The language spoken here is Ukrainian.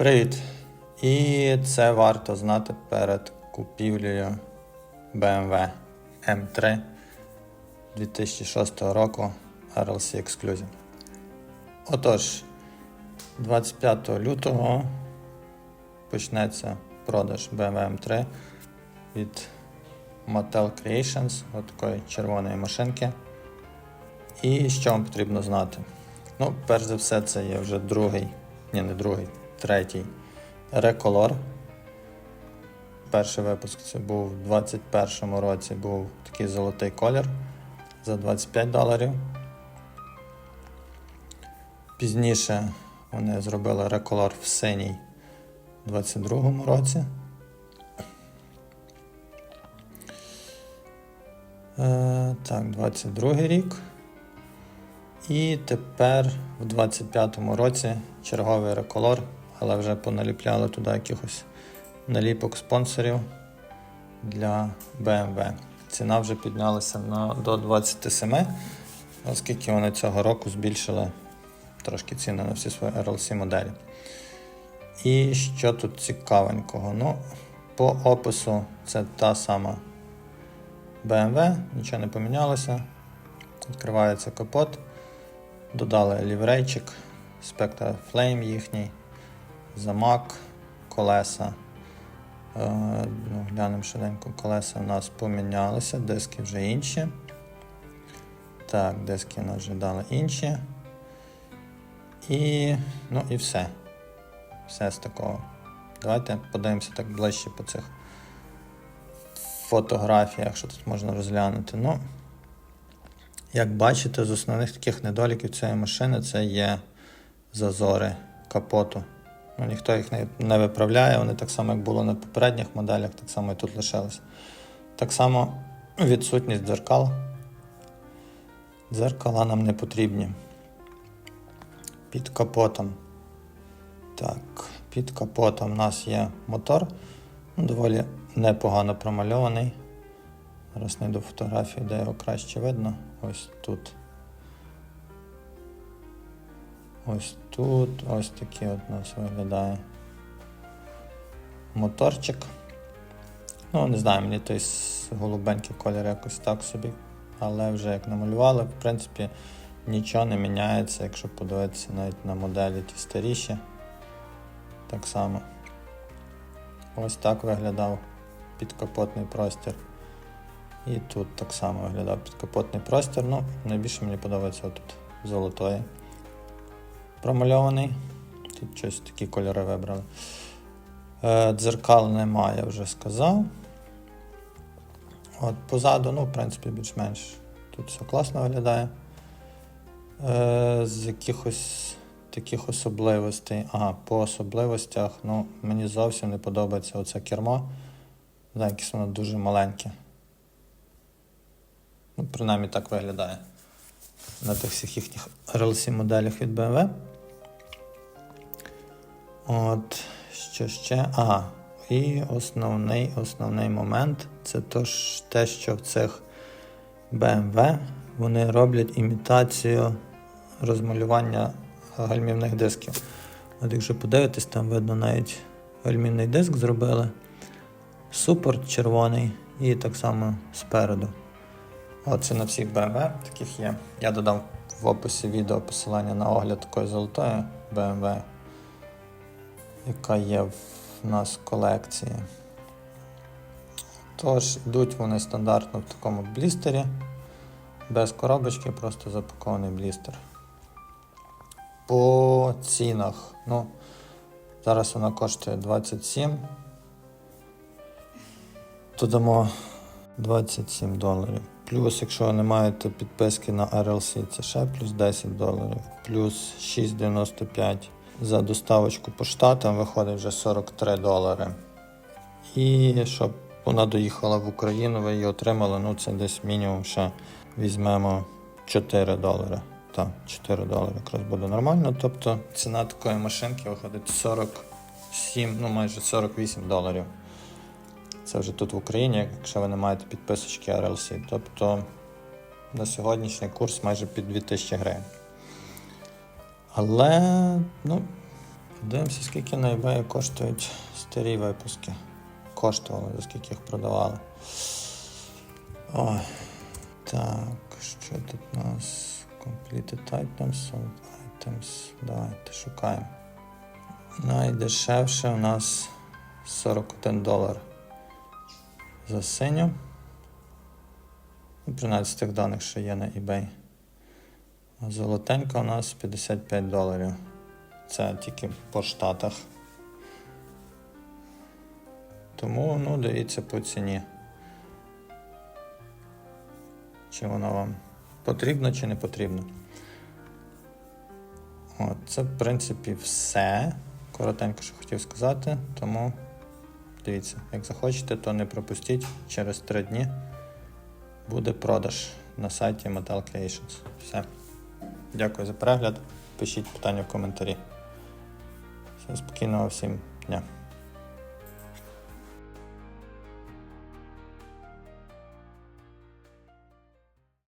Привіт! І це варто знати перед купівлею BMW M3 2006 року RLC Exclusive. Отож, 25 лютого почнеться продаж BMW M3 від Mattel Creations, от такої червоної машинки. І що вам потрібно знати? Ну, перш за все, це є вже другий, ні, не другий, третій реколор. Перший випуск це був у 2021 році, був такий золотий колір за 25 доларів. Пізніше вони зробили реколор в синій у 2022 році. Е, так, 22 рік. І тепер в 25-му році черговий реколор, але вже поналіпляли туди якихось наліпок спонсорів для BMW. Ціна вже піднялася на, до 27, оскільки вони цього року збільшили трошки ціни на всі свої RLC моделі. І що тут цікавенького? Ну, по опису це та сама BMW, нічого не помінялося. Відкривається капот. Додали ліврейчик, Spectra Flame їхній, замок, колеса. Е, ну, глянемо швиденько, колеса у нас помінялися, диски вже інші. Так, диски у нас вже дали інші. І, ну і все. Все з такого. Давайте подивимося так ближче по цих фотографіях, що тут можна розглянути. Ну, як бачите, з основних таких недоліків цієї машини це є зазори капоту. Ну, Ніхто їх не, не виправляє, вони так само, як було на попередніх моделях, так само і тут лишилось. Так само відсутність дзеркал. Дзеркала нам не потрібні. Під капотом. Так, під капотом у нас є мотор, ну, доволі непогано промальований. Зараз знайду фотографію, де його краще видно. Ось тут. Ось тут, ось такий от нас виглядає моторчик. Ну, не знаю, мені той голубенький колір якось так собі, але вже як намалювали, в принципі, нічого не міняється, якщо подивитися навіть на моделі ті старіші. Так само. Ось так виглядав підкапотний простір. І тут так само виглядав підкапотний простір. Ну, найбільше мені подобається тут золотої. Промальований. Тут щось такі кольори вибрали. Е, дзеркал немає, я вже сказав. От Позаду, ну, в принципі, більш-менш тут все класно виглядає. Е, з якихось таких особливостей. Ага, по особливостях, ну, мені зовсім не подобається оце кермо. Знаю, якесь воно дуже маленьке. Ну, принаймні так виглядає на тих всіх їхніх RLC моделях від BMW. От, що ще? Ага. І основний основний момент це то те, що в цих BMW вони роблять імітацію розмалювання гальмівних дисків. От якщо подивитись, там видно навіть гальмівний диск зробили. Супорт червоний і так само спереду. Оце на всіх BMW таких є. Я додав в описі відео посилання на огляд такої золотої BMW, яка є в нас в колекції. Тож, йдуть вони стандартно в такому блістері, без коробочки, просто запакований блістер. По цінах, ну, зараз вона коштує 27. Додамо 27 доларів. Плюс, якщо ви не маєте підписки на RLC, це ще плюс 10 доларів, плюс 6,95 за доставочку по штатам виходить вже 43 долари. І щоб вона доїхала в Україну, ви її отримали, ну це десь мінімум ще візьмемо 4 долари. Так, 4 долари якраз буде нормально. Тобто ціна такої машинки виходить 47, ну майже 48 доларів. Це вже тут в Україні, якщо ви не маєте підписочки RLC. Тобто на сьогоднішній курс майже під 2000 гривень. Але, ну, Дивимося, скільки на eBay коштують старі випуски. Коштували, за скільки їх продавали. Ой. Так, що тут у нас? Completed items, sold items. Давайте шукаємо. Найдешевше у нас 41 долар за синю. Принаймні з тих даних, що є на eBay. Золотенька у нас 55 доларів. Це тільки по штатах. Тому, ну, дивіться по ціні. Чи вона вам потрібна, чи не потрібна. От, це, в принципі, все. Коротенько, що хотів сказати. Тому дивіться, як захочете, то не пропустіть. Через 3 дні буде продаж на сайті Metal Creations. Все. Дякую за перегляд. Пишіть питання в коментарі. Всім спокійного всім дня.